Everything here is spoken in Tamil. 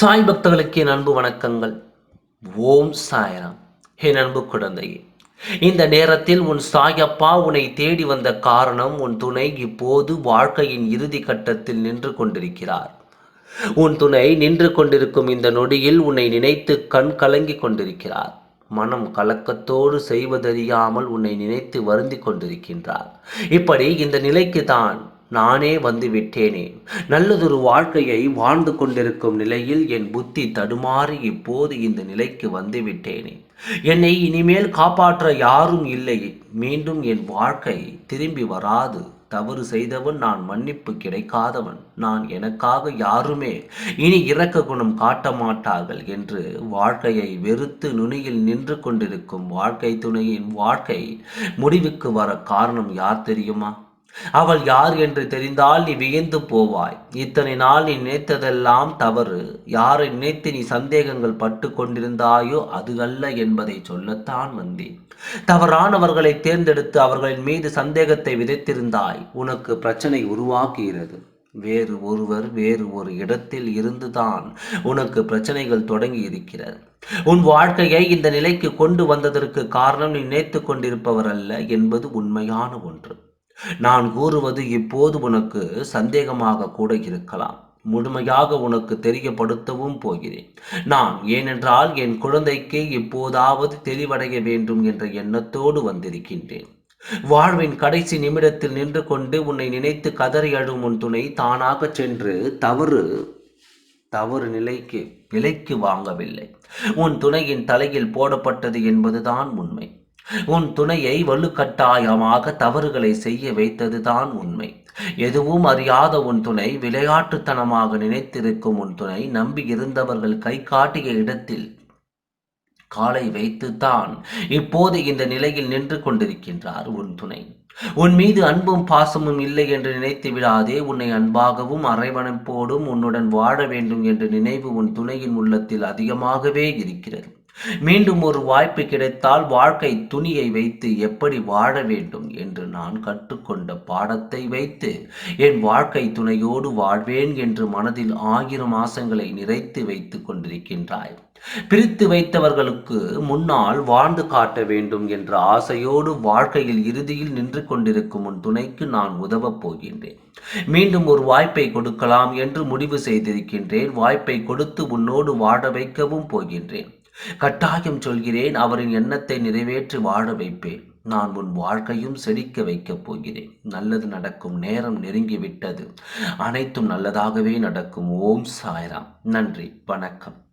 சாய் பக்தர்களுக்கு என் அன்பு வணக்கங்கள். ஓம் சாயராம். என் அன்பு குழந்தையே இந்த நேரத்தில் உன் சாயப்பா உன்னை தேடி வந்த காரணம் உன் துணை இப்போது வாழ்க்கையின் இறுதி கட்டத்தில் நின்று கொண்டிருக்கிறார். உன் துணை நின்று கொண்டிருக்கும் இந்த நொடியில் உன்னை நினைத்து கண் கலங்கி கொண்டிருக்கிறார். மனம் கலக்கத்தோடு செய்வதறியாமல் உன்னை நினைத்து வருந்தி கொண்டிருக்கின்றார். இப்படி இந்த நிலைக்கு தான் நானே வந்து விட்டேனே நல்லதொரு வாழ்க்கையை வாழ்ந்து கொண்டிருக்கும் நிலையில் என் புத்தி தடுமாறி இப்போது இந்த நிலைக்கு வந்து விட்டேனே என்னை இனிமேல் காப்பாற்ற யாரும் இல்லை. மீண்டும் என் வாழ்க்கை திரும்பி வராது. தவறு செய்தவன் நான் மன்னிப்பு கிடைக்காதவன். நான் எனக்காக யாருமே இனி இரக்க குணம் காட்ட மாட்டார்கள் என்று வாழ்க்கையை வெறுத்து நுனியில் நின்று கொண்டிருக்கும் வாழ்க்கை துணையின் வாழ்க்கை முடிவுக்கு வர காரணம் யார் தெரியுமா? அவள் யார் என்று தெரிந்தால் நீ வியந்து போவாய். இத்தனை நாள் நீ நினைத்ததெல்லாம் தவறு. யாரை நினைத்து நீ சந்தேகங்கள் பட்டு கொண்டிருந்தாயோ அது அல்ல என்பதை சொல்லத்தான் வந்தேன். தவறானவர்களை தேர்ந்தெடுத்து அவர்களின் மீது சந்தேகத்தை விதைத்திருந்தாய். உனக்கு பிரச்சனை உருவாக்குகிறது. வேறு ஒருவர் வேறு ஒரு இடத்தில் இருந்துதான் உனக்கு பிரச்சனைகள் தொடங்கி இருக்கிறது உன் வாழ்க்கையை இந்த நிலைக்கு கொண்டு வந்ததற்கு காரணம் நீ நினைத்து கொண்டிருப்பவர் அல்ல என்பது உண்மையான ஒன்று. நான் கூறுவது இப்போது உனக்கு சந்தேகமாக கூட இருக்கலாம். முழுமையாக உனக்கு தெரியப்படுத்தவும் போகிறேன். நான் ஏனென்றால் என் குழந்தைக்கு இப்போதாவது தெளிவடைய வேண்டும் என்ற எண்ணத்தோடு வந்திருக்கின்றேன். வாழ்வின் கடைசி நிமிடத்தில் நின்று கொண்டு உன்னை நினைத்து கதறி அழும் உன் துணை தானாக சென்று தவறு தவறு நிலைக்கு விலைக்கு வாங்கவில்லை. உன் துணையின் தலையில் போடப்பட்டது என்பதுதான் உண்மை. உன் துணையை வலுக்கட்டாயமாக தவறுகளை செய்ய வைத்ததுதான் உண்மை. எதுவும் அறியாத உன் துணை விளையாட்டுத்தனமாக நினைத்திருக்கும் உன் துணை நம்பி இருந்தவர்கள் கை காட்டிய இடத்தில் காலை வைத்துத்தான் இப்போது இந்த நிலையில் நின்று கொண்டிருக்கின்றார் உன் துணை. உன் மீது அன்பும் பாசமும் இல்லை என்று நினைத்து விடாதே உன்னை அன்பாகவும் அரைவணைப்போடும் உன்னுடன் வாழ வேண்டும் என்ற நினைவு உன் துணையின் உள்ளத்தில் அதிகமாகவே இருக்கிறது. மீண்டும் ஒரு வாய்ப்பு கிடைத்தால் வாழ்க்கை துணியை வைத்து எப்படி வாழ வேண்டும் என்று நான் கற்றுக்கொண்ட பாடத்தை வைத்து என் வாழ்க்கை துணையோடு வாழ்வேன் என்று மனதில் ஆயிரம் ஆசங்களை நிறைத்து வைத்துக் கொண்டிருக்கின்றாய். பிரித்து வைத்தவர்களுக்கு முன்னால் வாழ்ந்து காட்ட வேண்டும் என்ற ஆசையோடு வாழ்க்கையில் இறுதியில் நின்று கொண்டிருக்கும் உன் துணைக்கு நான் உதவப் போகின்றேன். மீண்டும் ஒரு வாய்ப்பை கொடுக்கலாம் என்று முடிவு செய்திருக்கின்றேன். வாய்ப்பை கொடுத்து உன்னோடு வாழ வைக்கவும் போகின்றேன். கட்டாயம் சொல்கிறேன் அவரின் எண்ணத்தை நிறைவேற்றி வாழ வைப்பேன். நான் உன் வாழ்க்கையும் செழிக்க வைக்கப் போகிறேன். நல்லது நடக்கும் நேரம் நெருங்கிவிட்டது. அனைத்தும் நல்லதாகவே நடக்கும். ஓம் சாய்ராம். நன்றி. வணக்கம்.